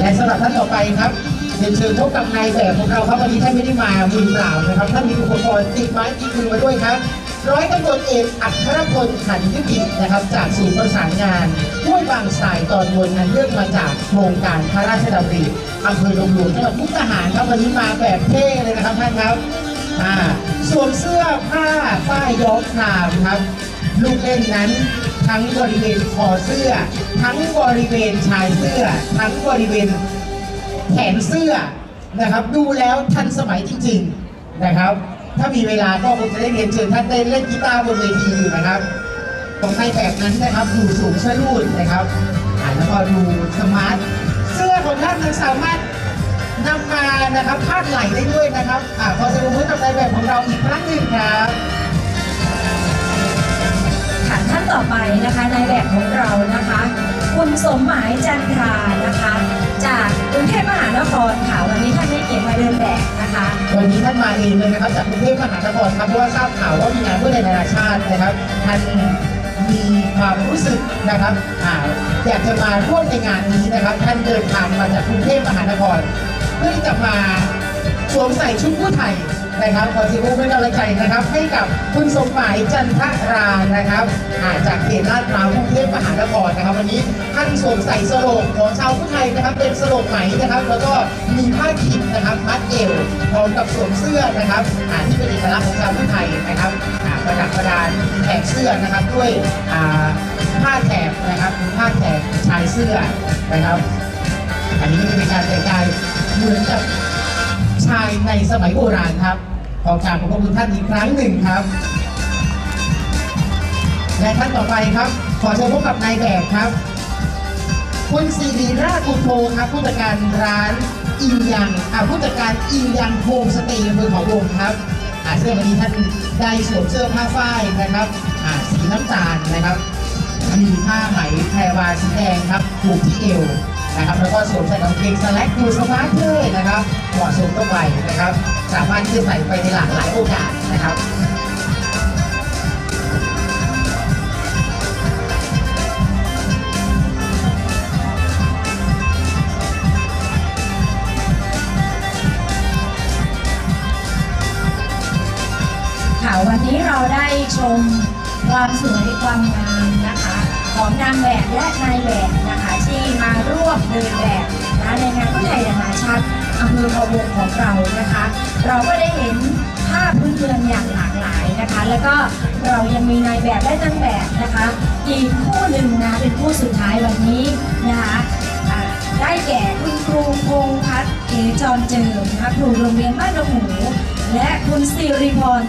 และสำหรับท่านต่อไปครับเรียนเชิญพบกับนายแบบของเราครับวันนี้ท่านไม่ได้มามือเปล่านะครับท่านมีอุปกรณ์ติดไม้ติดมือมาด้วยครับร้อยตำรวจเอกอัครพลขันยุตินะครับ จากศูนย์ประสานงานห้วยบางสายตอนบนนั้นเรื่องมาจากโครงการพระราชดำริอำเภอดงหลวงจังหวัดมุกดาหารครับวันนี้มาแบบเท่เลยนะครับท่านครับอ่าสวมเสื้อผ้าฝ้ายย้อมครามครับ ลูกเล่นนั้น ทั้งบริเวณคอเสื้อ ทั้งบริเวณชายเสื้อ ทั้งบริเวณแขนเสื้อนะครับ ดูแล้วทันสมัยจริง ๆนะครับ ถ้ามีเวลาก็คงจะได้เรียนเชิญท่านได้เล่นกีตาร์บนเวทีอยู่นะครับของในแบบนั้นนะครับดูสูงชะลูดนะครับอ่าแล้วก็ดูสมาร์ทเสื้อของท่านมันสามารถนำมานะครับพาดไหล่ได้ด้วยนะครับอ่าขอเสียงปรบมือกับในแบบของเราอีกครั้งหนึ่งครับ นะคะในแบบของเรานะคะ คุณสมหมายจันทรานะคะ จากกรุงเทพมหานครค่ะวันนี้ท่านให้เกียรติมาเดินแบบนะคะวันนี้ท่านมาเองเลยนะครับจากกรุงเทพมหานครครับเพราะว่าทราบข่าวว่ามีงานเพื่อในนานาชาตินะครับท่านมีความรู้สึกนะครับออยากจะมาร่วมในงานนี้นะครับ ท่านเดินทางมาจากกรุงเทพมหานคร เพื่อที่จะมาสวมใส่ชุดผู้ไทย นะครับขอเสียงปรบมือเป็นกำลังใจนะครับ ให้กับคุณสมหมายจันทรานะครับอาจากเขตลาดพร้าวกรุงเทพมหานครนะครับ วันนี้ท่านสวมใส่สโลงของชาวผู้ไทยนะครับ เป็นสโลงไหมนะครับ แล้วก็มีผ้าขิดนะครับมัดเอวพร้อมกับสวมเสื้อนะครับอ่าที่เป็นเอกลักษณ์ของชาวผู้ไทยนะครับอ่าประดับประดานแถบเสื้อนะครับด้วยอ่าผ้าแถบนะครับผ้าแถบชายเสื้อนะครับ อันนี้ก็จะเป็นการแต่งกายเหมือนกับ ชายในสมัยโบราณครับ ขอกราบขอบพระคุณท่านอีกครั้งหนึ่งครับ และท่านต่อไปครับ ขอเชิญพบกับนายแบบครับ คุณซีรีราชกุโทครับผู้จัดการร้านอิงยังอ่าผู้จัดการอิงยังโฮมสเตย์อำเภอเขาวงครับอ่าเสื้อวันนี้ท่านได้สวมเสื้อผ้าฝ้ายนะครับอ่าสีน้ำตาลนะครับมีผ้าไหมแพรวาสีแดงครับผูกที่เอว นะครับแล้วก็สวมใส่กางเกงสแลกดูสมาร์ทเท่นะครับเหมาะสมกับวัยนะครับ สามารถที่จะใส่ไปในหลากหลายโอกาสนะครับค่ะวันนี้เราได้ชมความสวยความงามนะคะ ของนางแบบและนายแบบนะคะ เดินแบบนะในงานผู้ไทยนานาชาติอำเภอพะวงของเรานะคะ เราก็ได้เห็นภาพพื้นเมืองอย่างหลากหลายนะคะ แล้วก็เรายังมีนายแบบและนางแบบนะคะอีกคู่หนึ่งนะเป็นคู่สุดท้ายวันนี้นะคะได้แก่คุณครูพงพัฒน์เอจรเจิมนะคะครูโรงเรียนบ้านดงหมูและคุณสิริพร